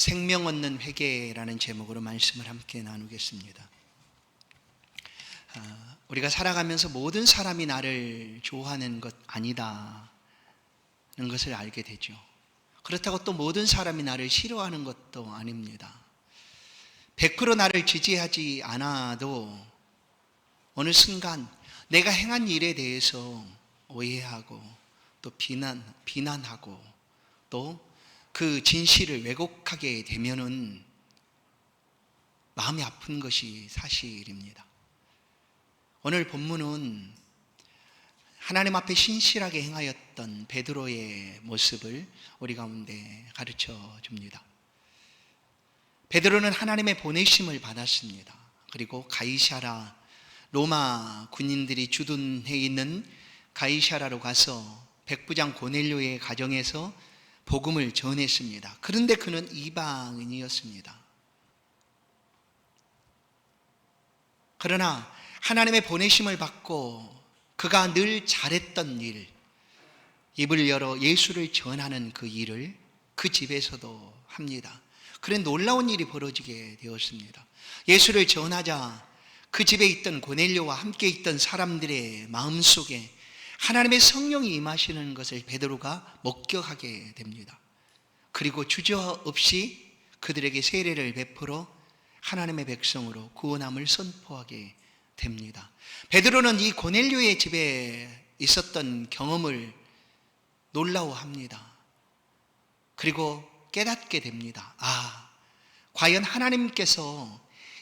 생명 얻는 회개라는 제목으로 말씀을 함께 나누겠습니다. 아, 우리가 살아가면서 모든 사람이 나를 좋아하는 것 아니다는 것을 알게 되죠. 그렇다고 또 모든 사람이 나를 싫어하는 것도 아닙니다. 100% 나를 지지하지 않아도 어느 순간 내가 행한 일에 대해서 오해하고 또 비난, 비난하고 또 그 진실을 왜곡하게 되면은 마음이 아픈 것이 사실입니다. 오늘 본문은 하나님 앞에 신실하게 행하였던 베드로의 모습을 우리 가운데 가르쳐 줍니다. 베드로는 하나님의 보내심을 받았습니다. 그리고 가이샤라 로마 군인들이 주둔해 있는 가이샤라로 가서 백부장 고넬료의 가정에서 복음을 전했습니다. 그런데 그는 이방인이었습니다. 그러나 하나님의 보내심을 받고 그가 늘 잘했던 일, 입을 열어 예수를 전하는 그 일을 그 집에서도 합니다. 그래 놀라운 일이 벌어지게 되었습니다. 예수를 전하자 그 집에 있던 고넬료와 함께 있던 사람들의 마음속에 하나님의 성령이 임하시는 것을 베드로가 목격하게 됩니다. 그리고 주저 없이 그들에게 세례를 베풀어 하나님의 백성으로 구원함을 선포하게 됩니다. 베드로는 이 고넬료의 집에 있었던 경험을 놀라워합니다. 그리고 깨닫게 됩니다. 아, 과연 하나님께서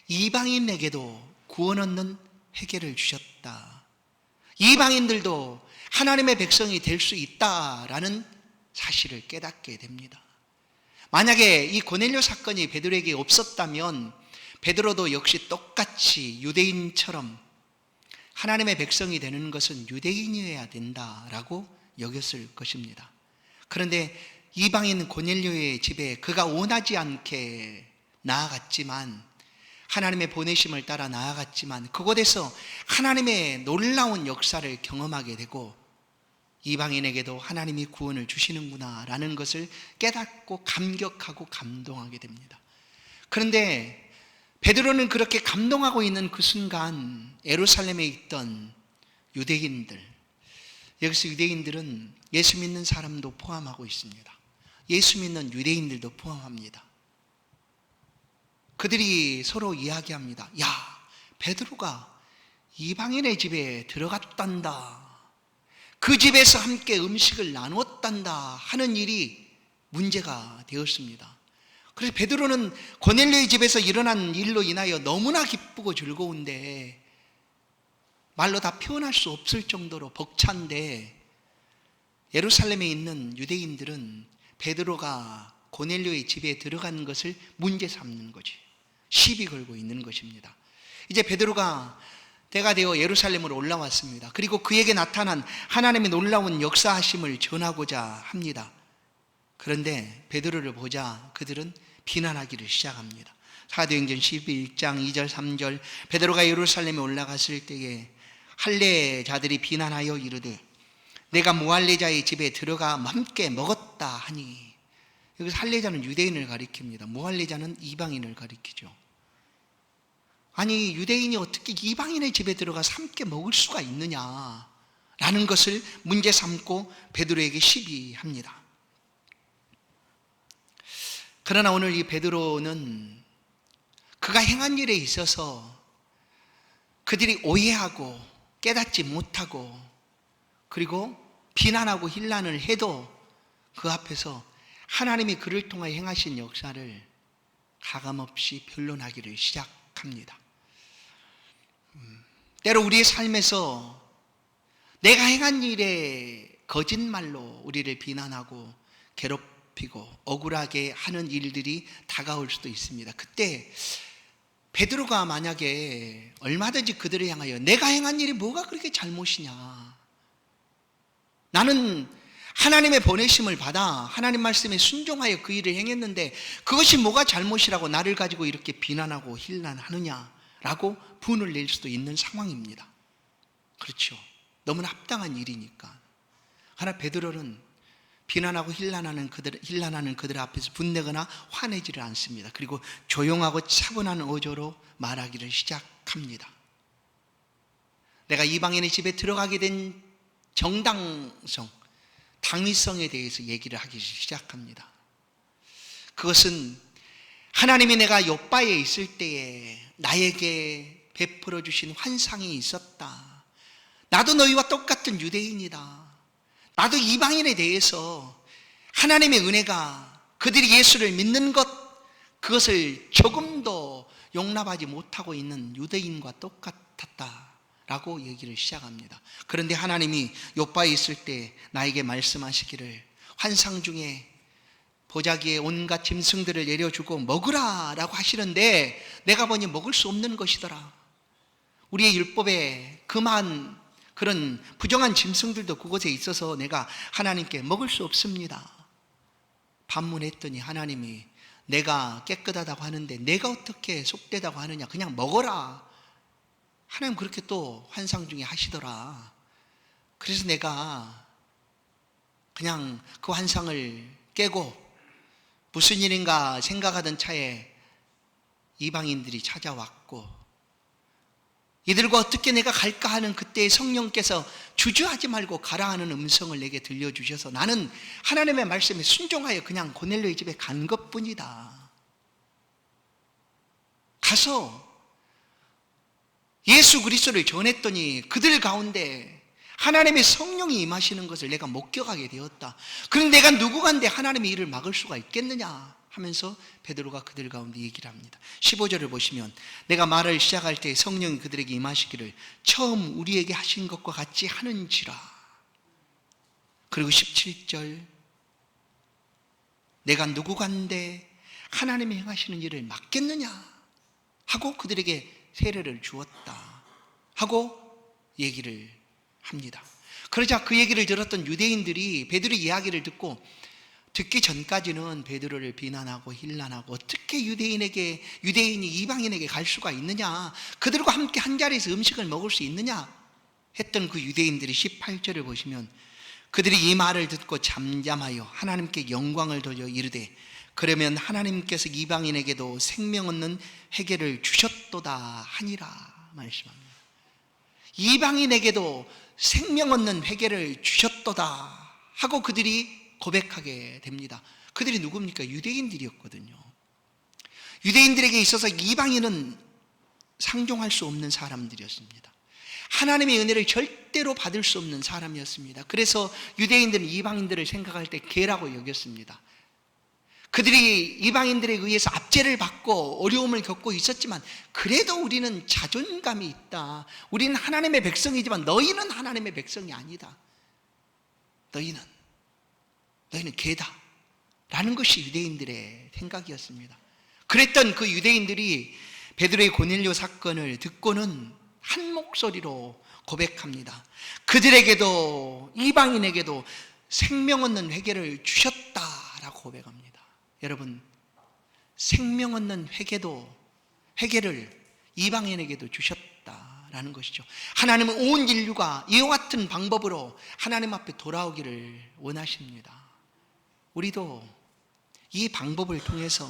이방인에게도 구원 얻는 회개를 주셨다. 이방인들도 하나님의 백성이 될 수 있다라는 사실을 깨닫게 됩니다. 만약에 이 고넬료 사건이 베드로에게 없었다면 베드로도 역시 똑같이 유대인처럼 하나님의 백성이 되는 것은 유대인이어야 된다라고 여겼을 것입니다. 그런데 이방인 고넬료의 집에 그가 원하지 않게 나아갔지만 하나님의 보내심을 따라 나아갔지만 그곳에서 하나님의 놀라운 역사를 경험하게 되고 이방인에게도 하나님이 구원을 주시는구나 라는 것을 깨닫고 감격하고 감동하게 됩니다. 그런데 베드로는 그렇게 감동하고 있는 그 순간 에루살렘에 있던 유대인들 여기서 유대인들은 예수 믿는 사람도 포함하고 있습니다. 예수 믿는 유대인들도 포함합니다. 그들이 서로 이야기합니다. 야, 베드로가 이방인의 집에 들어갔단다. 그 집에서 함께 음식을 나누었단다 하는 일이 문제가 되었습니다. 그래서 베드로는 고넬료의 집에서 일어난 일로 인하여 너무나 기쁘고 즐거운데 말로 다 표현할 수 없을 정도로 벅찬데 예루살렘에 있는 유대인들은 베드로가 고넬료의 집에 들어간 것을 문제 삼는 거지. 시비 걸고 있는 것입니다. 이제 베드로가 때가 되어 예루살렘으로 올라왔습니다. 그리고 그에게 나타난 하나님의 놀라운 역사하심을 전하고자 합니다. 그런데 베드로를 보자 그들은 비난하기를 시작합니다. 사도행전 11장 2절 3절 베드로가 예루살렘에 올라갔을 때에 할례자들이 비난하여 이르되 내가 무할례자의 집에 들어가 함께 먹었다 하니 여기서 할례자는 유대인을 가리킵니다. 무할례자는 이방인을 가리키죠. 아니 유대인이 어떻게 이방인의 집에 들어가서 함께 먹을 수가 있느냐 라는 것을 문제 삼고 베드로에게 시비합니다. 그러나 오늘 이 베드로는 그가 행한 일에 있어서 그들이 오해하고 깨닫지 못하고 그리고 비난하고 힐난을 해도 그 앞에서 하나님이 그를 통해 행하신 역사를 가감없이 변론하기를 시작합니다. 음, 때로 우리의 삶에서 내가 행한 일에 거짓말로 우리를 비난하고 괴롭히고 억울하게 하는 일들이 다가올 수도 있습니다. 그때 베드로가 만약에 얼마든지 그들을 향하여 내가 행한 일이 뭐가 그렇게 잘못이냐. 나는 하나님의 보내심을 받아 하나님 말씀에 순종하여 그 일을 행했는데 그것이 뭐가 잘못이라고 나를 가지고 이렇게 비난하고 힐난하느냐 라고 분을 낼 수도 있는 상황입니다. 그렇죠. 너무나 합당한 일이니까. 하나 베드로는 비난하고 힐난하는 그들 힐난하는 그들 앞에서 분내거나 화내지를 않습니다. 그리고 조용하고 차분한 어조로 말하기를 시작합니다. 내가 이방인의 집에 들어가게 된 정당성, 당위성에 대해서 얘기를 하기 시작합니다. 그것은 하나님이 내가 요바에 있을 때에 나에게 베풀어 주신 환상이 있었다. 나도 너희와 똑같은 유대인이다. 나도 이방인에 대해서 하나님의 은혜가 그들이 예수를 믿는 것 그것을 조금도 용납하지 못하고 있는 유대인과 똑같았다 라고 얘기를 시작합니다. 그런데 하나님이 요바에 있을 때 나에게 말씀하시기를 환상 중에 보자기에 온갖 짐승들을 내려주고 먹으라 라고 하시는데 내가 보니 먹을 수 없는 것이더라. 우리의 율법에 그만 그런 부정한 짐승들도 그곳에 있어서 내가 하나님께 먹을 수 없습니다. 반문했더니 하나님이 내가 깨끗하다고 하는데 내가 어떻게 속되다고 하느냐. 그냥 먹어라. 하나님 그렇게 또 환상 중에 하시더라. 그래서 내가 그냥 그 환상을 깨고 무슨 일인가 생각하던 차에 이방인들이 찾아왔고 이들과 어떻게 내가 갈까 하는 그때의 성령께서 주저하지 말고 가라 하는 음성을 내게 들려주셔서 나는 하나님의 말씀에 순종하여 그냥 고넬료의 집에 간 것뿐이다. 가서 예수 그리스도를 전했더니 그들 가운데 하나님의 성령이 임하시는 것을 내가 목격하게 되었다. 그런데 내가 누구간데 하나님의 일을 막을 수가 있겠느냐 하면서 베드로가 그들 가운데 얘기를 합니다. 15절을 보시면 내가 말을 시작할 때 성령이 그들에게 임하시기를 처음 우리에게 하신 것과 같이 하는지라. 그리고 17절 내가 누구간데 하나님이 행하시는 일을 막겠느냐 하고 그들에게 세례를 주었다 하고 얘기를 합니다. 그러자 그 얘기를 들었던 유대인들이 베드로 이야기를 듣고 듣기 전까지는 베드로를 비난하고 힐난하고 어떻게 유대인에게 유대인이 이방인에게 갈 수가 있느냐? 그들과 함께 한 자리에서 음식을 먹을 수 있느냐? 했던 그 유대인들이 18절을 보시면 그들이 이 말을 듣고 잠잠하여 하나님께 영광을 돌려 이르되 그러면 하나님께서 이방인에게도 생명 얻는 회개를 주셨도다 하니라 말씀합니다. 이방인에게도 생명 얻는 회개를 주셨도다 하고 그들이 고백하게 됩니다. 그들이 누굽니까? 유대인들이었거든요. 유대인들에게 있어서 이방인은 상종할 수 없는 사람들이었습니다. 하나님의 은혜를 절대로 받을 수 없는 사람이었습니다. 그래서 유대인들은 이방인들을 생각할 때 개라고 여겼습니다. 그들이 이방인들에 의해서 압제를 받고 어려움을 겪고 있었지만 그래도 우리는 자존감이 있다. 우리는 하나님의 백성이지만 너희는 하나님의 백성이 아니다. 너희는 너희는 개다. 라는 것이 유대인들의 생각이었습니다. 그랬던 그 유대인들이 베드로의 고넬료 사건을 듣고는 한 목소리로 고백합니다. 그들에게도 이방인에게도 생명 얻는 회개를 주셨다라고 고백합니다. 여러분 생명 얻는 회개도 회개를 이방인에게도 주셨다라는 것이죠. 하나님은 온 인류가 이와 같은 방법으로 하나님 앞에 돌아오기를 원하십니다. 우리도 이 방법을 통해서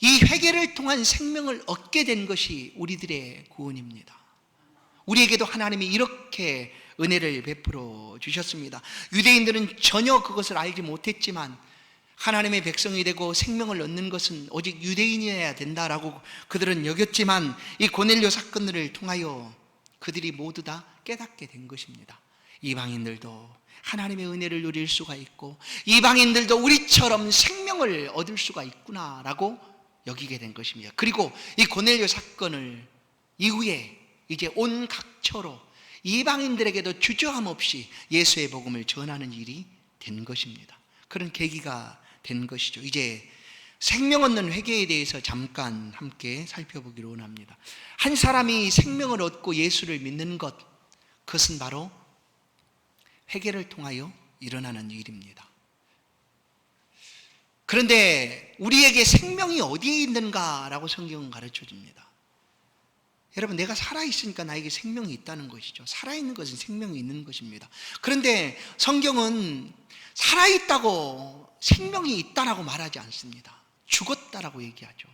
이 회개를 통한 생명을 얻게 된 것이 우리들의 구원입니다. 우리에게도 하나님이 이렇게 은혜를 베풀어 주셨습니다. 유대인들은 전혀 그것을 알지 못했지만 하나님의 백성이 되고 생명을 얻는 것은 오직 유대인이어야 된다라고 그들은 여겼지만 이 고넬료 사건을 통하여 그들이 모두 다 깨닫게 된 것입니다. 이방인들도 하나님의 은혜를 누릴 수가 있고 이방인들도 우리처럼 생명을 얻을 수가 있구나라고 여기게 된 것입니다. 그리고 이 고넬료 사건을 이후에 이제 온 각처로 이방인들에게도 주저함 없이 예수의 복음을 전하는 일이 된 것입니다. 그런 계기가 된 것이죠. 이제 생명 얻는 회개에 대해서 잠깐 함께 살펴보기로 원합니다. 한 사람이 생명을 얻고 예수를 믿는 것, 그것은 바로 회개를 통하여 일어나는 일입니다. 그런데 우리에게 생명이 어디에 있는가라고 성경은 가르쳐 줍니다. 여러분, 내가 살아있으니까 나에게 생명이 있다는 것이죠. 살아있는 것은 생명이 있는 것입니다. 그런데 성경은 살아있다고 생명이 있다라고 말하지 않습니다. 죽었다라고 얘기하죠.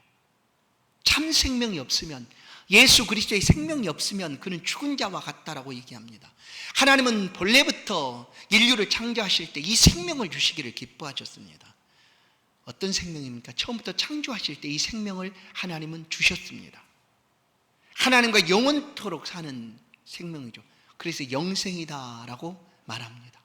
참 생명이 없으면 예수 그리스도의 생명이 없으면 그는 죽은 자와 같다라고 얘기합니다. 하나님은 본래부터 인류를 창조하실 때 이 생명을 주시기를 기뻐하셨습니다. 어떤 생명입니까? 처음부터 창조하실 때 이 생명을 하나님은 주셨습니다. 하나님과 영원토록 사는 생명이죠. 그래서 영생이다라고 말합니다.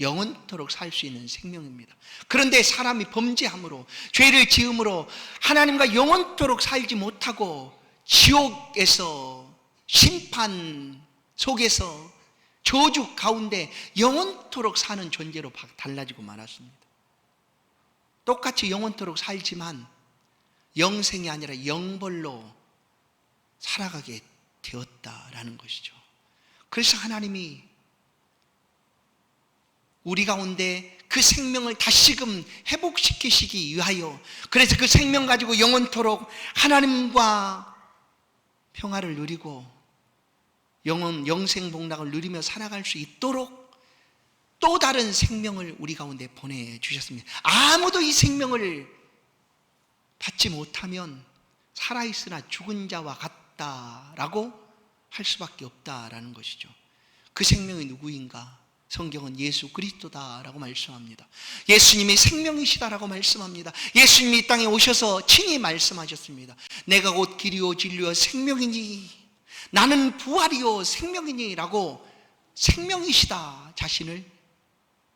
영원토록 살 수 있는 생명입니다. 그런데 사람이 범죄함으로 죄를 지음으로 하나님과 영원토록 살지 못하고 지옥에서 심판 속에서 저주 가운데 영원토록 사는 존재로 달라지고 말았습니다. 똑같이 영원토록 살지만 영생이 아니라 영벌로 살아가게 되었다라는 것이죠. 그래서 하나님이 우리 가운데 그 생명을 다시금 회복시키시기 위하여 그래서 그 생명 가지고 영원토록 하나님과 평화를 누리고 영원 영생 복락을 누리며 살아갈 수 있도록 또 다른 생명을 우리 가운데 보내 주셨습니다. 아무도 이 생명을 받지 못하면 살아 있으나 죽은 자와 같다라고 할 수밖에 없다라는 것이죠. 그 생명이 누구인가? 성경은 예수 그리스도다라고 말씀합니다. 예수님이 생명이시다라고 말씀합니다. 예수님이 이 땅에 오셔서 친히 말씀하셨습니다. 내가 곧 길이요 진리요 생명이니 나는 부활이요 생명이니라고 생명이시다 자신을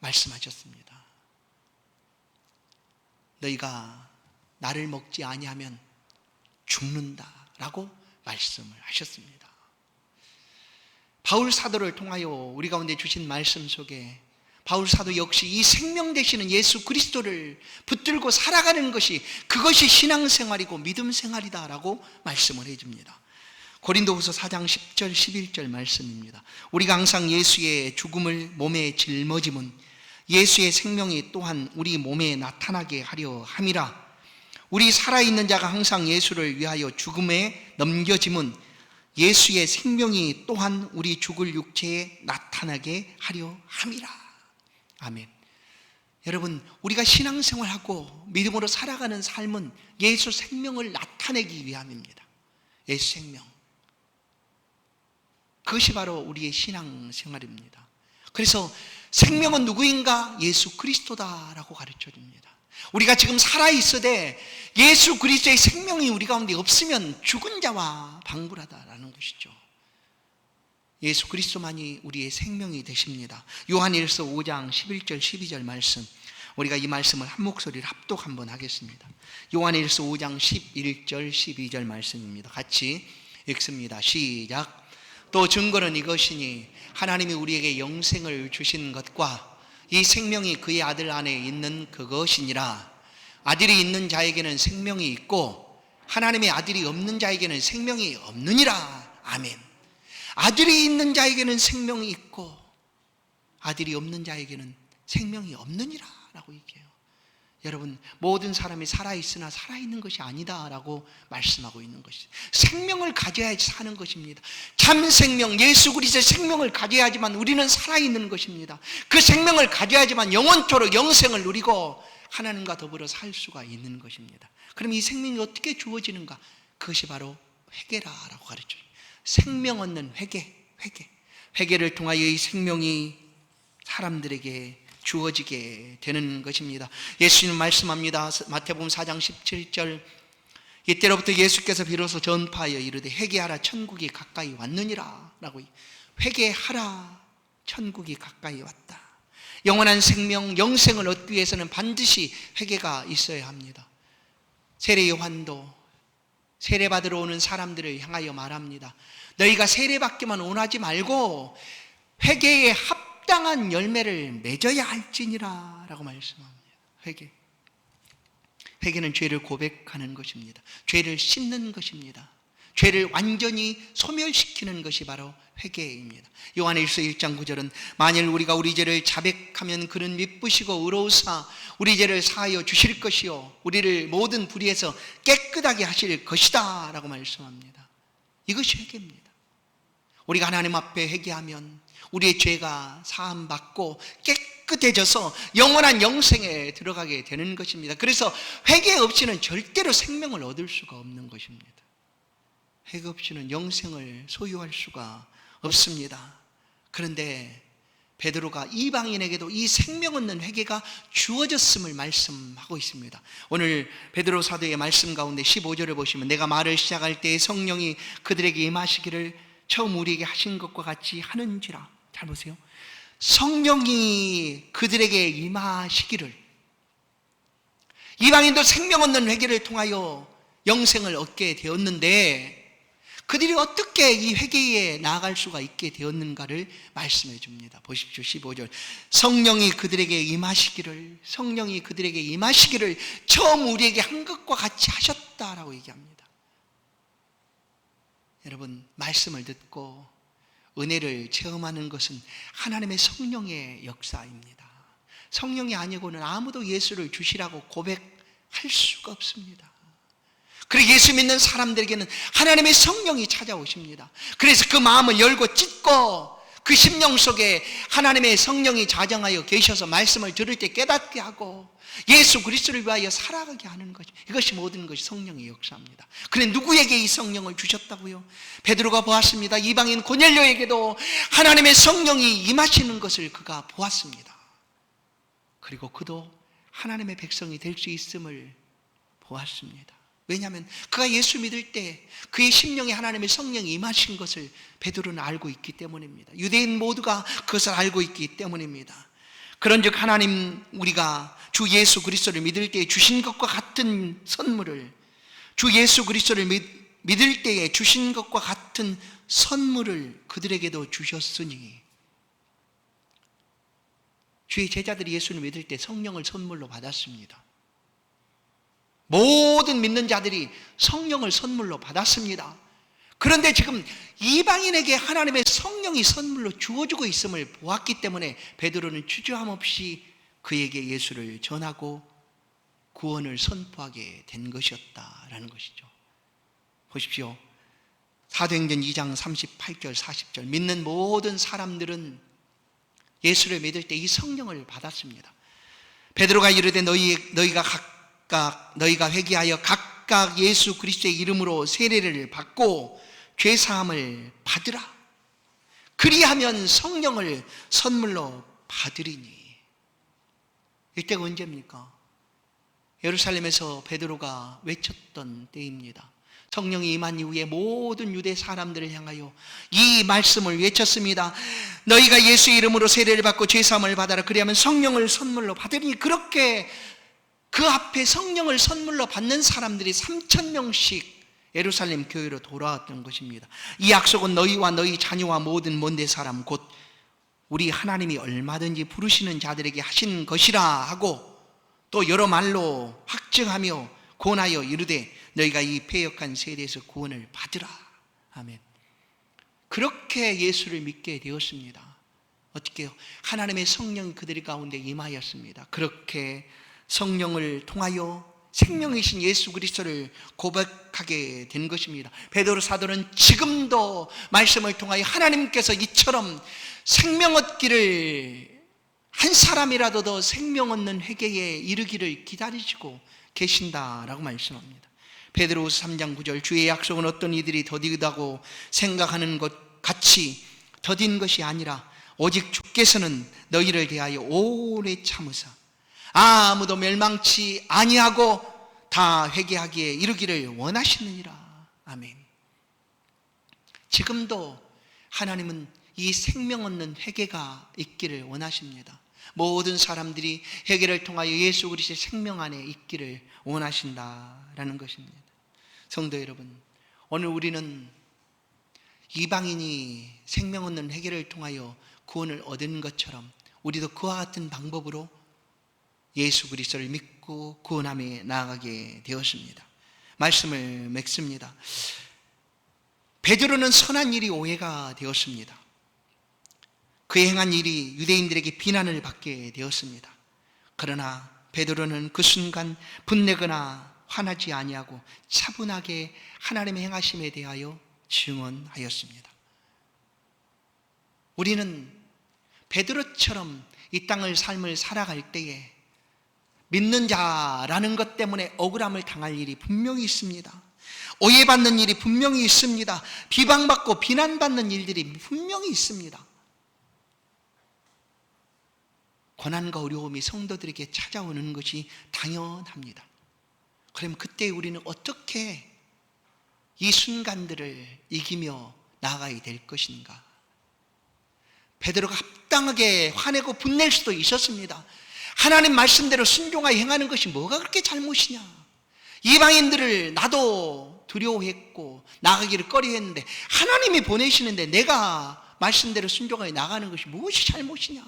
말씀하셨습니다. 너희가 나를 먹지 아니하면 죽는다라고 말씀을 하셨습니다. 바울 사도를 통하여 우리 가운데 주신 말씀 속에 바울 사도 역시 이 생명 되시는 예수 그리스도를 붙들고 살아가는 것이 그것이 신앙생활이고 믿음 생활이다라고 말씀을 해줍니다. 고린도후서 4장 10절 11절 말씀입니다. 우리가 항상 예수의 죽음을 몸에 짊어짐은 예수의 생명이 또한 우리 몸에 나타나게 하려 함이라. 우리 살아있는 자가 항상 예수를 위하여 죽음에 넘겨짐은 예수의 생명이 또한 우리 죽을 육체에 나타나게 하려 함이라. 아멘. 여러분, 우리가 신앙생활하고 믿음으로 살아가는 삶은 예수 생명을 나타내기 위함입니다. 예수 생명. 그것이 바로 우리의 신앙생활입니다. 그래서 생명은 누구인가? 예수 그리스도다라고 가르쳐 줍니다. 우리가 지금 살아있어되 예수 그리스도의 생명이 우리 가운데 없으면 죽은 자와 방불하다라는 것이죠. 예수 그리스도만이 우리의 생명이 되십니다. 요한일서 5장 11절 12절 말씀. 우리가 이 말씀을 한 목소리를 합독 한번 하겠습니다. 요한일서 5장 11절 12절 말씀입니다. 같이 읽습니다. 시작. 또 증거는 이것이니 하나님이 우리에게 영생을 주신 것과 이 생명이 그의 아들 안에 있는 그것이니라. 아들이 있는 자에게는 생명이 있고 하나님의 아들이 없는 자에게는 생명이 없느니라. 아멘. 아들이 있는 자에게는 생명이 있고 아들이 없는 자에게는 생명이 없느니라. 라고 얘기해요. 여러분, 모든 사람이 살아 있으나 살아 있는 것이 아니다라고 말씀하고 있는 것이 생명을 가져야지 사는 것입니다. 참 생명, 예수 그리스도의 생명을 가져야지만 우리는 살아 있는 것입니다. 그 생명을 가져야지만 영원토록 영생을 누리고 하나님과 더불어 살 수가 있는 것입니다. 그럼 이 생명이 어떻게 주어지는가? 그것이 바로 회개라라고 가르쳐요. 생명 얻는 회개, 회개. 회개를 통하여 이 생명이 사람들에게 주어지게 되는 것입니다. 예수님 말씀합니다. 마태복음 4장 17절 이때로부터 예수께서 비로소 전파하여 이르되 회개하라 천국이 가까이 왔느니라 라고 회개하라 천국이 가까이 왔다. 영원한 생명, 영생을 얻기 위해서는 반드시 회개가 있어야 합니다. 세례 요한도 세례 받으러 오는 사람들을 향하여 말합니다. 너희가 세례 받기만 원하지 말고 회개에 합 합당한 열매를 맺어야 할지니라 라고 말씀합니다. 회개. 회개는 죄를 고백하는 것입니다. 죄를 씻는 것입니다. 죄를 완전히 소멸시키는 것이 바로 회개입니다. 요한일서 1장 9절은 만일 우리가 우리 죄를 자백하면 그는 미쁘시고 의로우사 우리 죄를 사하여 주실 것이요 우리를 모든 불의에서 깨끗하게 하실 것이다 라고 말씀합니다. 이것이 회개입니다. 우리가 하나님 앞에 회개하면 우리의 죄가 사함받고 깨끗해져서 영원한 영생에 들어가게 되는 것입니다. 그래서 회개 없이는 절대로 생명을 얻을 수가 없는 것입니다. 회개 없이는 영생을 소유할 수가 없습니다. 그런데 베드로가 이방인에게도 이 생명 얻는 회개가 주어졌음을 말씀하고 있습니다. 오늘 베드로 사도의 말씀 가운데 15절을 보시면 내가 말을 시작할 때 성령이 그들에게 임하시기를 처음 우리에게 하신 것과 같이 하는지라. 잘 보세요. 성령이 그들에게 임하시기를 이방인도 생명 얻는 회개를 통하여 영생을 얻게 되었는데 그들이 어떻게 이 회개에 나아갈 수가 있게 되었는가를 말씀해 줍니다. 보십시오. 15절. 성령이 그들에게 임하시기를, 성령이 그들에게 임하시기를 처음 우리에게 한 것과 같이 하셨다라고 얘기합니다. 여러분, 말씀을 듣고 은혜를 체험하는 것은 하나님의 성령의 역사입니다. 성령이 아니고는 아무도 예수를 주시라고 고백할 수가 없습니다. 그리고 예수 믿는 사람들에게는 하나님의 성령이 찾아오십니다. 그래서 그 마음을 열고 찢고 그 심령 속에 하나님의 성령이 자정하여 계셔서 말씀을 들을 때 깨닫게 하고 예수 그리스도를 위하여 살아가게 하는 것 이것이 모든 것이 성령의 역사입니다. 그래 누구에게 이 성령을 주셨다고요? 베드로가 보았습니다. 이방인 고넬료에게도 하나님의 성령이 임하시는 것을 그가 보았습니다. 그리고 그도 하나님의 백성이 될 수 있음을 보았습니다. 왜냐하면 그가 예수 믿을 때 그의 심령에 하나님의 성령이 임하신 것을 베드로는 알고 있기 때문입니다. 유대인 모두가 그것을 알고 있기 때문입니다. 그런즉 하나님 우리가 주 예수 그리스도를 믿을 때 주신 것과 같은 선물을 주 예수 그리스도를 믿, 믿을 때에 주신 것과 같은 선물을 그들에게도 주셨으니 주의 제자들이 예수를 믿을 때 성령을 선물로 받았습니다. 모든 믿는 자들이 성령을 선물로 받았습니다. 그런데 지금 이방인에게 하나님의 성령이 선물로 주어주고 있음을 보았기 때문에 베드로는 주저함 없이 그에게 예수를 전하고 구원을 선포하게 된 것이었다라는 것이죠. 보십시오. 사도행전 2장 38절 40절 믿는 모든 사람들은 예수를 믿을 때 이 성령을 받았습니다. 베드로가 이르되 너희 너희가 각 각 너희가 회개하여 각각 예수 그리스도의 이름으로 세례를 받고 죄 사함을 받으라. 그리하면 성령을 선물로 받으리니. 이때가 언제입니까? 예루살렘에서 베드로가 외쳤던 때입니다. 성령이 임한 이후에 모든 유대 사람들을 향하여 이 말씀을 외쳤습니다. 너희가 예수 이름으로 세례를 받고 죄사함을 받아라. 그리하면 성령을 선물로 받으니 그렇게 그 앞에 성령을 선물로 받는 사람들이 3천 명씩 예루살렘 교회로 돌아왔던 것입니다. 이 약속은 너희와 너희 자녀와 모든 먼데 사람 곧 우리 하나님이 얼마든지 부르시는 자들에게 하신 것이라 하고 또 여러 말로 확증하며 권하여 이르되 너희가 이 폐역한 세대에서 구원을 받으라. 아멘. 그렇게 예수를 믿게 되었습니다. 어떻게요? 하나님의 성령이 그들 가운데 임하였습니다. 그렇게 성령을 통하여 생명이신 예수 그리스도를 고백하게 된 것입니다. 베드로 사도는 지금도 말씀을 통하여 하나님께서 이처럼 생명 얻기를 한 사람이라도 더 생명 얻는 회개에 이르기를 기다리시고 계신다라고 말씀합니다. 베드로후서 3장 9절 주의 약속은 어떤 이들이 더디다고 생각하는 것 같이 더딘 것이 아니라 오직 주께서는 너희를 대하여 오래 참으사 아무도 멸망치 아니하고 다 회개하기에 이르기를 원하시느니라. 아멘. 지금도 하나님은 이 생명 얻는 회개가 있기를 원하십니다. 모든 사람들이 회개를 통하여 예수 그리스도의 생명 안에 있기를 원하신다라는 것입니다. 성도 여러분, 오늘 우리는 이방인이 생명 얻는 회개를 통하여 구원을 얻은 것처럼 우리도 그와 같은 방법으로 예수 그리스도를 믿고 구원함에 나아가게 되었습니다. 말씀을 맺습니다. 베드로는 선한 일이 오해가 되었습니다. 그 행한 일이 유대인들에게 비난을 받게 되었습니다. 그러나 베드로는 그 순간 분내거나 화나지 아니하고 차분하게 하나님의 행하심에 대하여 증언하였습니다. 우리는 베드로처럼 이 땅을 삶을 살아갈 때에 믿는 자라는 것 때문에 억울함을 당할 일이 분명히 있습니다. 오해받는 일이 분명히 있습니다. 비방받고 비난받는 일들이 분명히 있습니다. 고난과 어려움이 성도들에게 찾아오는 것이 당연합니다. 그럼 그때 우리는 어떻게 이 순간들을 이기며 나아가야 될 것인가? 베드로가 합당하게 화내고 분낼 수도 있었습니다. 하나님 말씀대로 순종하여 행하는 것이 뭐가 그렇게 잘못이냐? 이방인들을 나도 두려워했고 나가기를 꺼려했는데 하나님이 보내시는데 내가 말씀대로 순종하여 나가는 것이 무엇이 잘못이냐?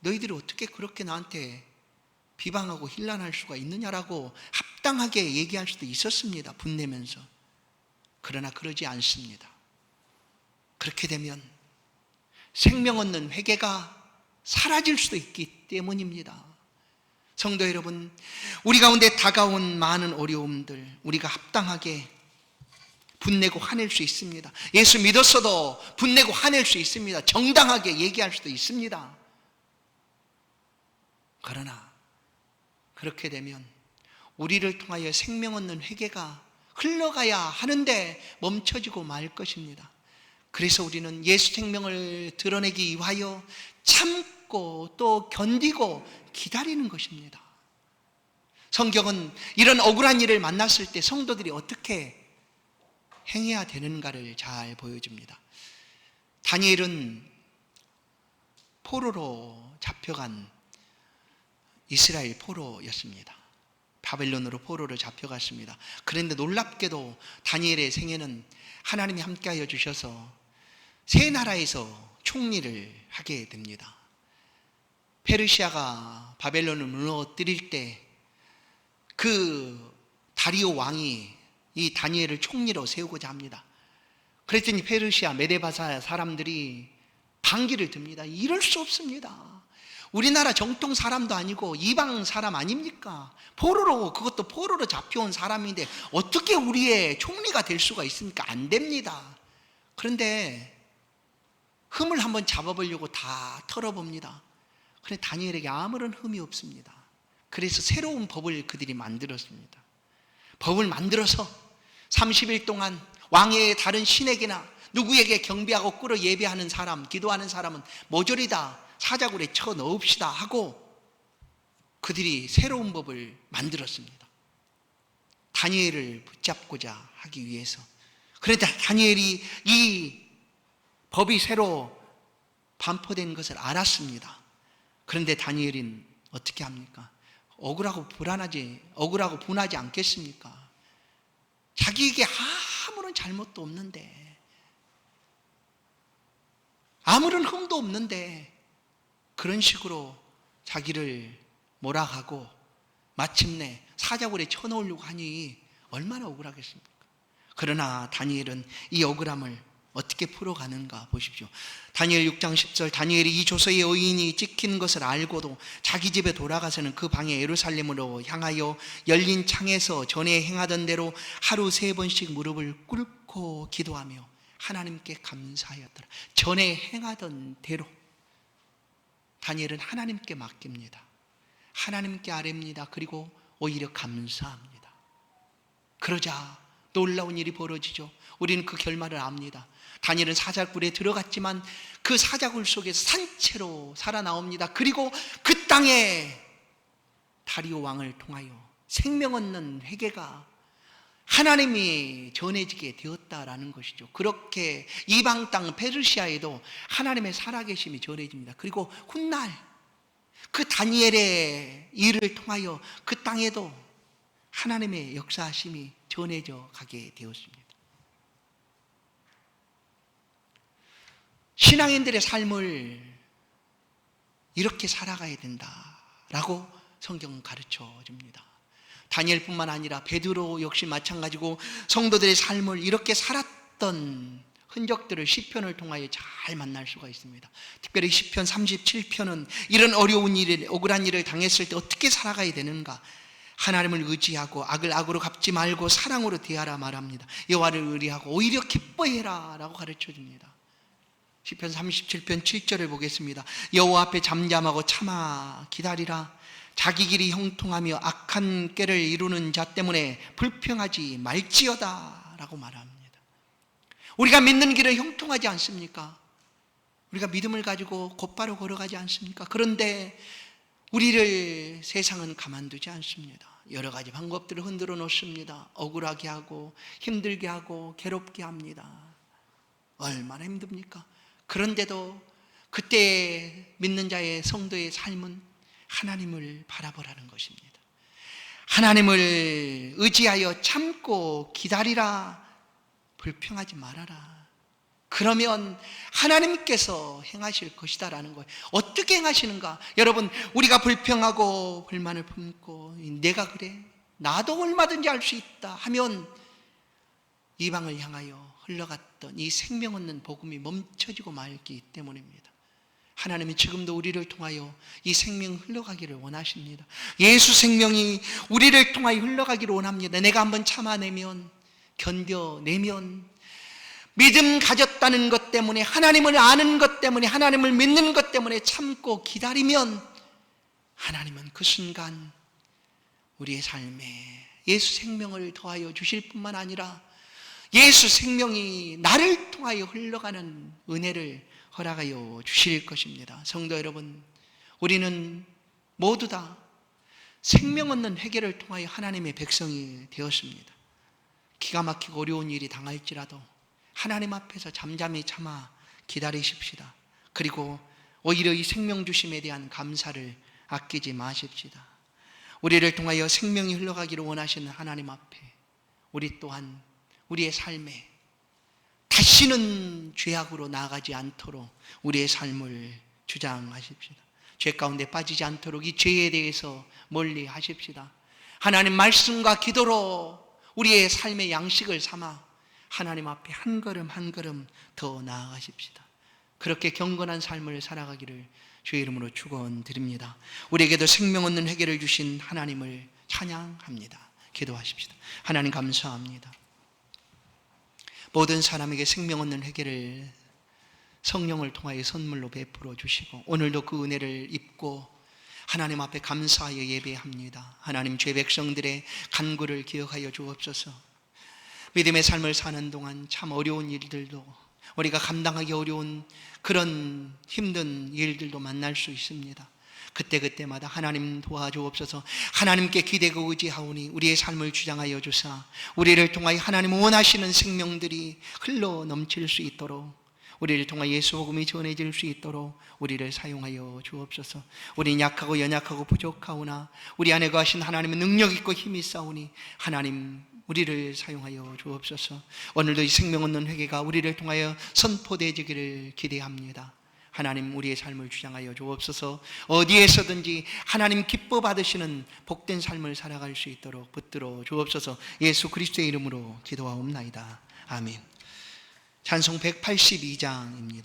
너희들이 어떻게 그렇게 나한테 비방하고 힐난할 수가 있느냐라고 합당하게 얘기할 수도 있었습니다. 분내면서. 그러나 그러지 않습니다. 그렇게 되면 생명 얻는 회개가 사라질 수도 있기 때문입니다. 성도 여러분, 우리 가운데 다가온 많은 어려움들, 우리가 합당하게 분내고 화낼 수 있습니다. 예수 믿었어도 분내고 화낼 수 있습니다. 정당하게 얘기할 수도 있습니다. 그러나 그렇게 되면 우리를 통하여 생명 얻는 회개가 흘러가야 하는데 멈춰지고 말 것입니다. 그래서 우리는 예수 생명을 드러내기 위하여 참 고 또 견디고 기다리는 것입니다. 성경은 이런 억울한 일을 만났을 때 성도들이 어떻게 행해야 되는가를 잘 보여줍니다. 다니엘은 포로로 잡혀간 이스라엘 포로였습니다. 바벨론으로 포로로 잡혀갔습니다. 그런데 놀랍게도 다니엘의 생애는 하나님이 함께하여 주셔서 세 나라에서 총리를 하게 됩니다. 페르시아가 바벨론을 무너뜨릴 때 그 다리오 왕이 이 다니엘을 총리로 세우고자 합니다. 그랬더니 페르시아 메데바사 사람들이 반기를 듭니다. 이럴 수 없습니다. 우리나라 정통 사람도 아니고 이방 사람 아닙니까? 포로로 그것도 포로로 잡혀온 사람인데 어떻게 우리의 총리가 될 수가 있습니까? 안 됩니다. 그런데 흠을 한번 잡아보려고 다 털어봅니다. 그런데 다니엘에게 아무런 흠이 없습니다. 그래서 새로운 법을 그들이 만들었습니다. 법을 만들어서 30일 동안 왕의 다른 신에게나 누구에게 경비하고 꿇어 예배하는 사람, 기도하는 사람은 모조리 다 사자굴에 쳐 넣읍시다 하고 그들이 새로운 법을 만들었습니다. 다니엘을 붙잡고자 하기 위해서. 그런데 다니엘이 이 법이 새로 반포된 것을 알았습니다. 그런데 다니엘은 어떻게 합니까? 억울하고 불안하지, 억울하고 분하지 않겠습니까? 자기에게 아무런 잘못도 없는데, 아무런 흠도 없는데, 그런 식으로 자기를 몰아가고, 마침내 사자굴에 쳐놓으려고 하니 얼마나 억울하겠습니까? 그러나 다니엘은 이 억울함을 어떻게 풀어가는가 보십시오. 다니엘 6장 10절 다니엘이 이 조서의 의인이 찍힌 것을 알고도 자기 집에 돌아가서는 그 방에 예루살렘으로 향하여 열린 창에서 전에 행하던 대로 하루 세 번씩 무릎을 꿇고 기도하며 하나님께 감사하였더라. 전에 행하던 대로 다니엘은 하나님께 맡깁니다. 하나님께 아뢰입니다. 그리고 오히려 감사합니다. 그러자 놀라운 일이 벌어지죠. 우리는 그 결말을 압니다. 다니엘은 사자굴에 들어갔지만 그 사자굴 속에서 산채로 살아나옵니다. 그리고 그 땅에 다리오 왕을 통하여 생명 얻는 회개가 하나님이 전해지게 되었다라는 것이죠. 그렇게 이방 땅 페르시아에도 하나님의 살아계심이 전해집니다. 그리고 훗날 그 다니엘의 일을 통하여 그 땅에도 하나님의 역사심이 전해져 가게 되었습니다. 신앙인들의 삶을 이렇게 살아가야 된다라고 성경은 가르쳐 줍니다. 다니엘뿐만 아니라 베드로 역시 마찬가지고 성도들의 삶을 이렇게 살았던 흔적들을 시편을 통하여 잘 만날 수가 있습니다. 특별히 시편 37편은 이런 어려운 일, 억울한 일을 당했을 때 어떻게 살아가야 되는가? 하나님을 의지하고 악을 악으로 갚지 말고 사랑으로 대하라 말합니다. 여호와를 의리하고 오히려 기뻐해라라고 가르쳐 줍니다. 시편 37편 7절을 보겠습니다. 여호와 앞에 잠잠하고 참아 기다리라. 자기 길이 형통하며 악한 꾀를 이루는 자 때문에 불평하지 말지어다라고 말합니다. 우리가 믿는 길은 형통하지 않습니까? 우리가 믿음을 가지고 곧바로 걸어가지 않습니까? 그런데 우리를 세상은 가만두지 않습니다. 여러 가지 방법들을 흔들어 놓습니다. 억울하게 하고 힘들게 하고 괴롭게 합니다. 얼마나 힘듭니까? 그런데도 그때 믿는 자의 성도의 삶은 하나님을 바라보라는 것입니다. 하나님을 의지하여 참고 기다리라. 불평하지 말아라. 그러면 하나님께서 행하실 것이다라는 거예요. 어떻게 행하시는가? 여러분, 우리가 불평하고 불만을 품고 내가 그래? 나도 얼마든지 할 수 있다 하면 이방을 향하여 흘러갔던 이 생명 없는 복음이 멈춰지고 말기 때문입니다. 하나님이 지금도 우리를 통하여 이 생명 흘러가기를 원하십니다. 예수 생명이 우리를 통하여 흘러가기를 원합니다. 내가 한번 참아내면 견뎌내면 믿음 가졌다는 것 때문에 하나님을 아는 것 때문에 하나님을 믿는 것 때문에 참고 기다리면 하나님은 그 순간 우리의 삶에 예수 생명을 더하여 주실 뿐만 아니라 예수 생명이 나를 통하여 흘러가는 은혜를 허락하여 주실 것입니다. 성도 여러분, 우리는 모두 다 생명 없는 회개를 통하여 하나님의 백성이 되었습니다. 기가 막히고 어려운 일이 당할지라도 하나님 앞에서 잠잠히 참아 기다리십시다. 그리고 오히려 이 생명 주심에 대한 감사를 아끼지 마십시다. 우리를 통하여 생명이 흘러가기를 원하시는 하나님 앞에 우리 또한 우리의 삶에 다시는 죄악으로 나아가지 않도록 우리의 삶을 주장하십시다. 죄 가운데 빠지지 않도록 이 죄에 대해서 멀리 하십시다. 하나님 말씀과 기도로 우리의 삶의 양식을 삼아 하나님 앞에 한 걸음 한 걸음 더 나아가십시다. 그렇게 경건한 삶을 살아가기를 주의 이름으로 축원드립니다. 우리에게도 생명 없는 회개를 주신 하나님을 찬양합니다. 기도하십시다. 하나님 감사합니다. 모든 사람에게 생명 없는 회개를 성령을 통하여 선물로 베풀어 주시고 오늘도 그 은혜를 입고 하나님 앞에 감사하여 예배합니다. 하나님 죄 백성들의 간구를 기억하여 주옵소서. 믿음의 삶을 사는 동안 참 어려운 일들도 우리가 감당하기 어려운 그런 힘든 일들도 만날 수 있습니다. 그때그때마다 하나님 도와주옵소서 하나님께 기대고 의지하오니 우리의 삶을 주장하여 주사 우리를 통하여 하나님 원하시는 생명들이 흘러 넘칠 수 있도록 우리를 통하여 예수 복음이 전해질 수 있도록 우리를 사용하여 주옵소서. 우리는 약하고 연약하고 부족하오나 우리 안에 거하신 하나님은 능력 있고 힘이 싸우니 하나님 우리를 사용하여 주옵소서. 오늘도 이 생명 없는 회개가 우리를 통하여 선포되지기를 기대합니다. 하나님 우리의 삶을 주장하여 주옵소서. 어디에서든지 하나님 기뻐 받으시는 복된 삶을 살아갈 수 있도록 붙들어 주옵소서. 예수 그리스도의 이름으로 기도하옵나이다. 아멘. 찬송 182장입니다.